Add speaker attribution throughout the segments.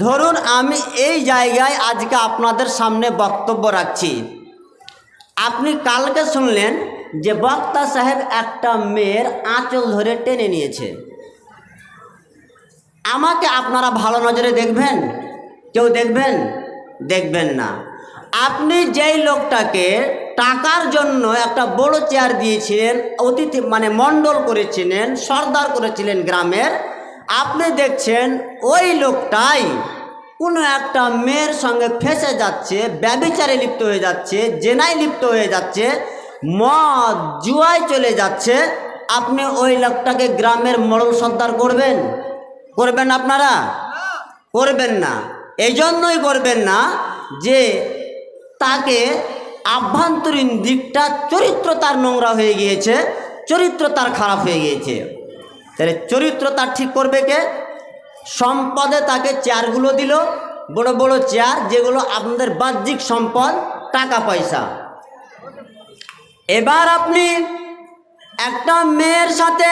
Speaker 1: ধরুন আমি এই জায়গায় আজকে আপনাদের সামনে বক্তব্য রাখছি। আপনি কালকে শুনলেন যে বক্তা সাহেব একটা মেয়ের আঁচল ধরে টেনে নিয়েছে। আমাকে আপনারা ভালো নজরে দেখবেন? কেউ দেখবেন? দেখবেন না। আপনি যেই লোকটাকে টাকার জন্য একটা বড় চেয়ার দিয়েছিলেন, অতিথি মানে মণ্ডল করেছিলেন, সর্দার করেছিলেন গ্রামের আপনি দেখছেন ওই লোকটাই। কোনো একটা মেয়ের সঙ্গে ফেসে যাচ্ছে, ব্যবিচারে লিপ্ত হয়ে যাচ্ছে, জেনায় লিপ্ত হয়ে যাচ্ছে, মদ, জুয়ায় চলে যাচ্ছে। আপনি ওই লোকটাকে গ্রামের মডল সর্দার করবেন? করবেন আপনারা? করবেন না। এই জন্যই করবেন না যে তাকে আভ্যন্তরীণ দিকটা চরিত্র তার নোংরা হয়ে গিয়েছে, চরিত্র তার খারাপ হয়ে গিয়েছে। তাহলে চরিত্র তার ঠিক করবে কে? সম্পদে তাকে চেয়ারগুলো দিল, বড় বড় চেয়ার যেগুলো আপনাদের বাহ্যিক সম্পদ, টাকা, পয়সা। এবার আপনি একটা মেয়ের সাথে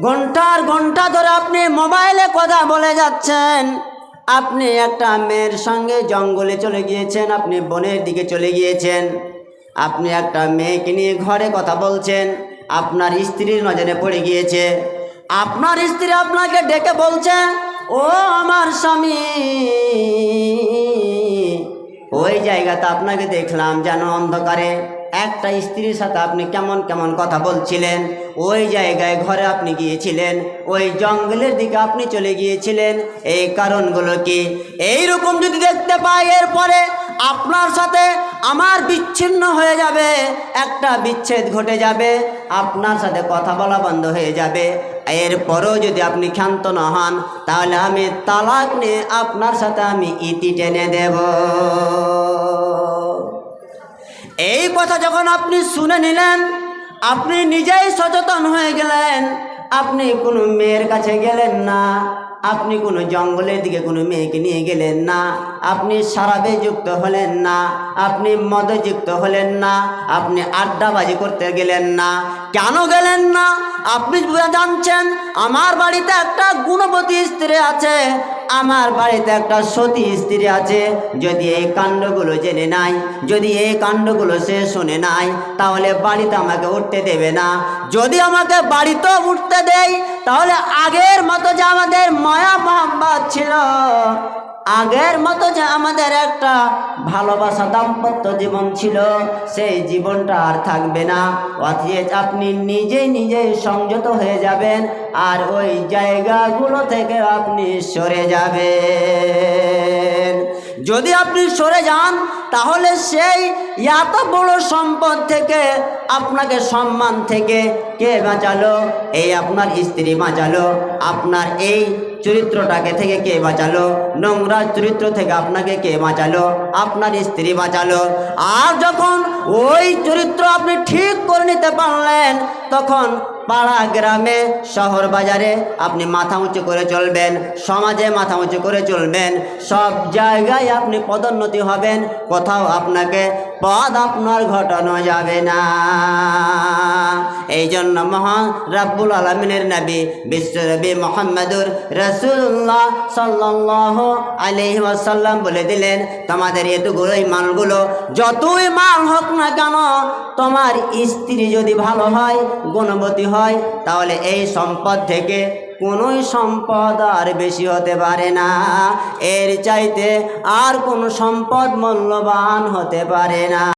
Speaker 1: ঘণ্টার ঘণ্টা ধরে আপনি মোবাইলে কথা বলে যাচ্ছেন। আপনি একটা মেয়ের সঙ্গে জঙ্গলে চলে গিয়েছেন, আপনি বনের দিকে চলে গিয়েছেন। আপনি একটা মেয়েকে নিয়ে ঘরে কথা বলছেন, আপনার স্ত্রীর নজরে পড়ে গিয়েছে। আপনার স্ত্রী আপনাকে ডেকে বলছে, ও আমার স্বামী, ওই জায়গাতে আপনাকে দেখলাম যেন অন্ধকারে। একটা স্ত্রীর সাথে আপনি কেমন কেমন কথা বলছিলেন? ওই জায়গায় ঘরে আপনি গিয়েছিলেন, ওই জঙ্গলের দিকে আপনি চলে গিয়েছিলেন। এই কারণগুলো কি? এই রকম যদি দেখতে পাই, এরপরে আপনার সাথে আমার বিচ্ছিন্ন হয়ে যাবে, একটা বিচ্ছেদ ঘটে যাবে, আপনার সাথে কথা বলা বন্ধ হয়ে যাবে। এরপরেও যদি আপনি ক্ষান্ত না হন, তাহলে আমি তালাক নিয়ে আপনার সাথে আমি ইতি টেনে দেব। এই কথা যখন আপনি শুনে নিলেন, আপনি নিজেই সচেতন হয়ে গেলেন, আপনি কোনো মেয়ের কাছে গেলেন না। আপনি কোনো জঙ্গলের দিকে কোনো মেয়েকে নিয়ে গেলেন না। আপনি সারাবে যুক্ত হলেন না। আপনি মদে যুক্ত হলেন না। আপনি আড্ডাবাজি করতে গেলেন না। কেন গেলেন না? আপনি জানছেন, আমার বাড়িতে একটা গুণবতী স্ত্রী আছে। আমার বাড়িতে একটা সতী স্ত্রী আছে। যদি এই কাণ্ডগুলো জেনে নাই, যদি এই কাণ্ডগুলো সে শুনে নাই, তাহলে বাড়িতে আমাকে উঠতে দেবে না। যদি আমাকে বাড়িতেও উঠতে দেয় তাহলে আগের মতো যে আমাদের মায়া মোহাম্মদ ছিল, আগের মতো যে আমাদের একটা ভালোবাসা দাম্পত্য জীবন ছিল, সেই জীবনটা আর থাকবে না। অথচ আপনি নিজেই নিজেই সংযত হয়ে যাবেন আর ওই জায়গাগুলো থেকে আপনি সরে যাবেন। যদি আপনি সরে যান, তাহলে সেই এত বড় সম্পদ থেকে আপনাকে সম্মান থেকে কে বাঁচালো? এই আপনার স্ত্রী বাঁচালো। আপনার এই চরিত্রটাকে থেকে কে বাঁচালো? নোংরা চরিত্র থেকে আপনাকে কে বাঁচালো? আপনার স্ত্রী বাঁচালো। আর যখন ওই চরিত্র আপনি ঠিক করে নিতে পারলেন, তখন পাড়া গ্রামে, শহর বাজারে আপনি মাথা উঁচু করে চলবেন, সমাজে মাথা উঁচু করে চলবেন, সব জায়গায় আপনি পদোন্নতি হবেন, কোথাও আপনাকে পদ আপনার ঘটানো যাবে না। এই জন্য মহান রাব্বুল আলমিনের নবী বিশ্বনবী মোহাম্মদুর রসুল্লাহ সাল্লাহ আলহি ওয়াসাল্লাম বলে দিলেন, তোমাদের এতগুলোই মালগুলো যতই মাল হোক না কেন, তোমার স্ত্রী যদি ভালো হয়, গুণবতী হয়, তাহলে এই সম্পদ থেকে কোনোই সম্পদ আর বেশি হতে পারে না। এর চাইতে আর কোনো সম্পদ মূল্যবান হতে পারে না।